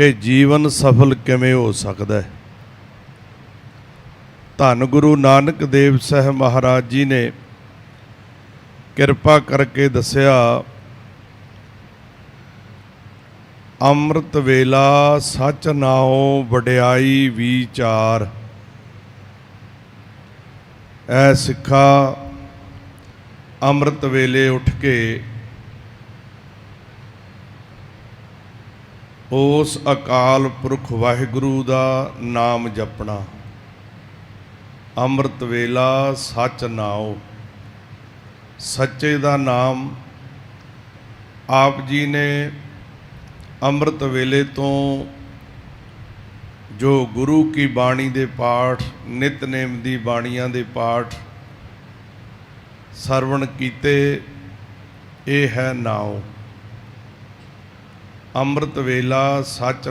ਕਿ ਜੀਵਨ ਸਫਲ ਕਿਵੇਂ ਹੋ ਸਕਦਾ ਹੈ? ਧੰਨ ਗੁਰੂ ਨਾਨਕ ਦੇਵ ਸਾਹਿਬ ਮਹਾਰਾਜ ਜੀ ਨੇ ਕਿਰਪਾ ਕਰਕੇ ਦੱਸਿਆ, ਅੰਮ੍ਰਿਤ ਵੇਲਾ ਸੱਚ ਨਾਉ ਵਡਿਆਈ ਵਿਚਾਰ। ਐ ਸਿੱਖਾ ਅੰਮ੍ਰਿਤ ਵੇਲੇ ਉੱਠ ਕੇ ਉਸ ਅਕਾਲ ਪੁਰਖ ਵਾਹਿਗੁਰੂ ਦਾ ਨਾਮ ਜਪਣਾ। ਅੰਮ੍ਰਿਤ ਵੇਲਾ ਸੱਚ ਨਾਉ। ਸੱਚੇ ਦਾ ਨਾਮ ਆਪ ਜੀ ਨੇ ਅੰਮ੍ਰਿਤ ਵੇਲੇ ਤੋਂ ਜੋ ਗੁਰੂ ਕੀ ਬਾਣੀ ਦੇ ਪਾਠ ਨਿਤਨੇਮ ਦੀ ਬਾਣੀਆਂ ਦੇ ਪਾਠ ਸਰਵਣ ਕੀਤੇ, ਇਹ ਹੈ ਨਾਉ। ਅੰਮ੍ਰਿਤ ਵੇਲਾ ਸੱਚ